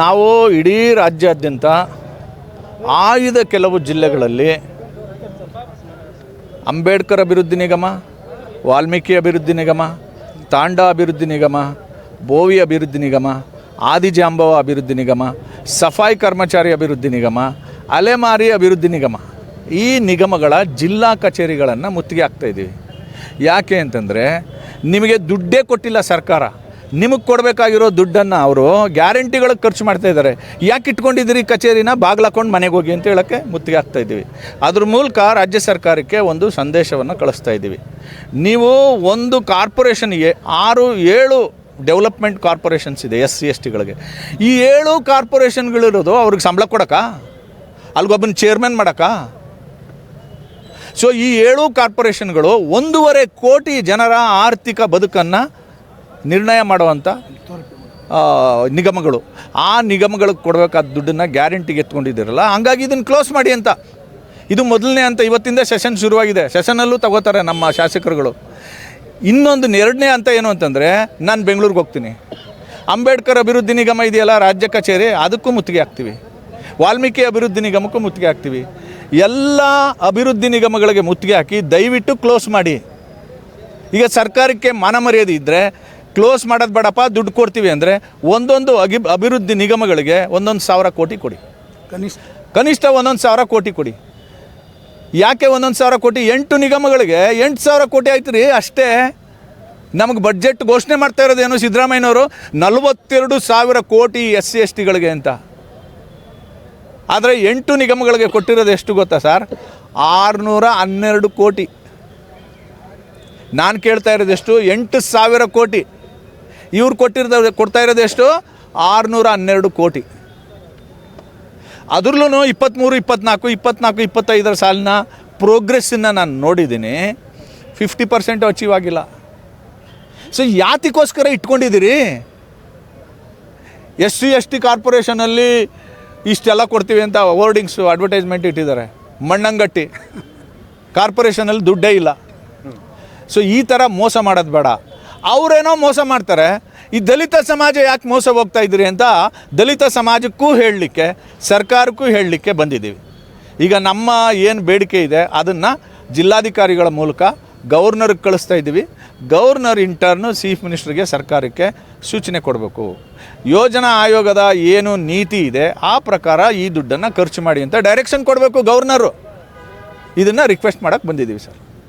ನಾವು ಇಡೀ ರಾಜ್ಯಾದ್ಯಂತ ಆಯ್ದ ಕೆಲವು ಜಿಲ್ಲೆಗಳಲ್ಲಿ ಅಂಬೇಡ್ಕರ್ ಅಭಿವೃದ್ಧಿ ನಿಗಮ, ವಾಲ್ಮೀಕಿ ಅಭಿವೃದ್ಧಿ ನಿಗಮ, ತಾಂಡ ಅಭಿವೃದ್ಧಿ ನಿಗಮ, ಬೋವಿ ಅಭಿವೃದ್ಧಿ ನಿಗಮ, ಆದಿಜಾಂಬವ ಅಭಿವೃದ್ಧಿ ನಿಗಮ, ಸಫಾಯಿ ಕರ್ಮಚಾರಿ ಅಭಿವೃದ್ಧಿ ನಿಗಮ, ಅಲೆಮಾರಿ ಅಭಿವೃದ್ಧಿ ನಿಗಮ ಈ ನಿಗಮಗಳ ಜಿಲ್ಲಾ ಕಚೇರಿಗಳನ್ನು ಮುತ್ತಿಗೆ ಹಾಕ್ತಾಯಿದ್ದೀವಿ ಯಾಕೆ ಅಂತಂದರೆ ನಿಮಗೆ ದುಡ್ಡೇ ಕೊಟ್ಟಿಲ್ಲ ಸರ್ಕಾರ. ನಿಮಗೆ ಕೊಡಬೇಕಾಗಿರೋ ದುಡ್ಡನ್ನು ಅವರು ಗ್ಯಾರಂಟಿಗಳಿಗೆ ಖರ್ಚು ಮಾಡ್ತಾ ಇದ್ದಾರೆ. ಯಾಕೆ ಇಟ್ಕೊಂಡಿದ್ದೀರಿ ಕಚೇರಿನ? ಬಾಗ್ಲಾಕೊಂಡು ಮನೆಗೆ ಹೋಗಿ ಅಂತ ಹೇಳೋಕ್ಕೆ ಮುತ್ತಿಗೆ ಹಾಕ್ತಾ ಇದ್ದೀವಿ. ಅದ್ರ ಮೂಲಕ ರಾಜ್ಯ ಸರ್ಕಾರಕ್ಕೆ ಒಂದು ಸಂದೇಶವನ್ನು ಕಳಿಸ್ತಾ ಇದ್ದೀವಿ. ನೀವು ಒಂದು ಕಾರ್ಪೊರೇಷನ್ಗೆ ಆರು, ಏಳು ಡೆವಲಪ್ಮೆಂಟ್ ಕಾರ್ಪೊರೇಷನ್ಸ್ ಇದೆ ಎಸ್ ಸಿ, ಎಸ್ ಟಿಗಳಿಗೆ. ಈ ಏಳು ಕಾರ್ಪೊರೇಷನ್ಗಳಿರೋದು ಅವ್ರಿಗೆ ಸಂಬಳ ಕೊಡೋಕ್ಕಾ? ಅಲ್ಗೊಬ್ಬನ ಚೇರ್ಮನ್ ಮಾಡಕ್ಕ? ಸೊ ಈ ಏಳು ಕಾರ್ಪೊರೇಷನ್ಗಳು ಒಂದೂವರೆ ಕೋಟಿ ಜನರ ಆರ್ಥಿಕ ಬದುಕನ್ನು ನಿರ್ಣಯ ಮಾಡುವಂಥ ನಿಗಮಗಳು. ಆ ನಿಗಮಗಳಿಗೆ ಕೊಡಬೇಕಾದ ದುಡ್ಡನ್ನು ಗ್ಯಾರಂಟಿಗೆ ಎತ್ಕೊಂಡಿದ್ದೀರಲ್ಲ, ಹಂಗಾಗಿ ಇದನ್ನು ಕ್ಲೋಸ್ ಮಾಡಿ ಅಂತ. ಇದು ಮೊದಲನೇ ಅಂತ ಇವತ್ತಿಂದ ಸೆಷನ್ ಶುರುವಾಗಿದೆ. ಸೆಷನಲ್ಲೂ ತಗೋತಾರೆ ನಮ್ಮ ಶಾಸಕರುಗಳು. ಇನ್ನೊಂದು ಎರಡನೇ ಅಂತ ಏನು ಅಂತಂದರೆ, ನಾನು ಬೆಂಗಳೂರಿಗೆ ಹೋಗ್ತೀನಿ. ಅಂಬೇಡ್ಕರ್ ಅಭಿವೃದ್ಧಿ ನಿಗಮ ಇದೆಯಲ್ಲ, ರಾಜ್ಯ ಕಚೇರಿ, ಅದಕ್ಕೂ ಮುತ್ತಿಗೆ ಹಾಕ್ತೀವಿ. ವಾಲ್ಮೀಕಿ ಅಭಿವೃದ್ಧಿ ನಿಗಮಕ್ಕೂ ಮುತ್ತಿಗೆ ಹಾಕ್ತೀವಿ. ಎಲ್ಲ ಅಭಿವೃದ್ಧಿ ನಿಗಮಗಳಿಗೆ ಮುತ್ತಿಗೆ ಹಾಕಿ ದಯವಿಟ್ಟು ಕ್ಲೋಸ್ ಮಾಡಿ. ಈಗ ಸರ್ಕಾರಕ್ಕೆ ಮಾನ ಮರ್ಯಾದೆ ಇದ್ದರೆ ಕ್ಲೋಸ್ ಮಾಡೋದು ಬೇಡಪ್ಪ ದುಡ್ಡು ಕೊಡ್ತೀವಿ ಅಂದರೆ ಒಂದೊಂದು ಅಗಿ ಅಭಿವೃದ್ಧಿ ನಿಗಮಗಳಿಗೆ ಒಂದೊಂದು ಸಾವಿರ ಕೋಟಿ ಕೊಡಿ. ಕನಿಷ್ಠ. ಕನಿಷ್ಠ ಒಂದೊಂದು ಸಾವಿರ ಕೋಟಿ ಕೊಡಿ. ಯಾಕೆ ಒಂದೊಂದು ಸಾವಿರ ಕೋಟಿ? ಎಂಟು ನಿಗಮಗಳಿಗೆ ಎಂಟು ಸಾವಿರ ಕೋಟಿ ಆಯ್ತು ರೀ ಅಷ್ಟೇ. ನಮಗೆ ಬಡ್ಜೆಟ್ ಘೋಷಣೆ ಮಾಡ್ತಾ ಇರೋದೇನು ಸಿದ್ದರಾಮಯ್ಯನವರು? ನಲವತ್ತೆರಡು ಸಾವಿರ ಕೋಟಿ ಎಸ್ ಸಿ ಎಸ್ ಟಿಗಳಿಗೆ ಅಂತ. ಆದರೆ ಎಂಟು ನಿಗಮಗಳಿಗೆ ಕೊಟ್ಟಿರೋದು ಎಷ್ಟು ಗೊತ್ತಾ ಸರ್? ಆರುನೂರ ಹನ್ನೆರಡು ಕೋಟಿ. ನಾನು ಕೇಳ್ತಾ ಇರೋದೆಷ್ಟು ಎಂಟು ಸಾವಿರ ಕೋಟಿ. ಇವ್ರು ಕೊಟ್ಟಿರೋದು ಕೊಡ್ತಾ ಇರೋದು ಎಷ್ಟು? ಆರುನೂರ ಹನ್ನೆರಡು ಕೋಟಿ. ಅದ್ರಲ್ಲೂ ಇಪ್ಪತ್ತ್ಮೂರು ಇಪ್ಪತ್ನಾಲ್ಕು ಇಪ್ಪತ್ನಾಲ್ಕು, ಇಪ್ಪತ್ತೈದರ ಸಾಲಿನ ಪ್ರೋಗ್ರೆಸ್ಸನ್ನು ನಾನು ನೋಡಿದ್ದೀನಿ. ಫಿಫ್ಟಿ ಪರ್ಸೆಂಟ್ ಅಚೀವ್ ಆಗಿಲ್ಲ. ಸೊ ಯಾತಿಗೋಸ್ಕರ ಇಟ್ಕೊಂಡಿದ್ದೀರಿ? ಎಸ್ ಸಿ ಎಸ್ ಟಿ ಕಾರ್ಪೊರೇಷನಲ್ಲಿ ಇಷ್ಟೆಲ್ಲ ಕೊಡ್ತೀವಿ ಅಂತ ಹೋರ್ಡಿಂಗ್ಸು ಅಡ್ವರ್ಟೈಸ್ಮೆಂಟ್ ಇಟ್ಟಿದ್ದಾರೆ. ಮಣ್ಣಂಗಟ್ಟಿ. ಕಾರ್ಪೊರೇಷನಲ್ಲಿ ದುಡ್ಡೇ ಇಲ್ಲ. ಸೊ ಈ ಥರ ಮೋಸ ಮಾಡೋದು ಬೇಡ. ಅವರೇನೋ ಮೋಸ ಮಾಡ್ತಾರೆ, ಈ ದಲಿತ ಸಮಾಜ ಯಾಕೆ ಮೋಸ ಹೋಗ್ತಾ ಇದ್ದೀರಿ ಅಂತ ದಲಿತ ಸಮಾಜಕ್ಕೂ ಹೇಳಲಿಕ್ಕೆ, ಸರ್ಕಾರಕ್ಕೂ ಹೇಳಲಿಕ್ಕೆ ಬಂದಿದ್ದೀವಿ. ಈಗ ನಮ್ಮ ಏನು ಬೇಡಿಕೆ ಇದೆ, ಅದನ್ನು ಜಿಲ್ಲಾಧಿಕಾರಿಗಳ ಮೂಲಕ ಗವರ್ನರ್ಗೆ ಕಳಿಸ್ತಾ ಇದ್ದೀವಿ. ಗವರ್ನರ್ ಇಂಟರ್ನು ಚೀಫ್ ಮಿನಿಸ್ಟ್ರಿಗೆ ಸರ್ಕಾರಕ್ಕೆ ಸೂಚನೆ ಕೊಡಬೇಕು. ಯೋಜನಾ ಆಯೋಗದ ಏನು ನೀತಿ ಇದೆ, ಆ ಪ್ರಕಾರ ಈ ದುಡ್ಡನ್ನು ಖರ್ಚು ಮಾಡಿ ಅಂತ ಡೈರೆಕ್ಷನ್ ಕೊಡಬೇಕು ಗವರ್ನರು. ಇದನ್ನು ರಿಕ್ವೆಸ್ಟ್ ಮಾಡೋಕ್ಕೆ ಬಂದಿದ್ದೀವಿ ಸರ್.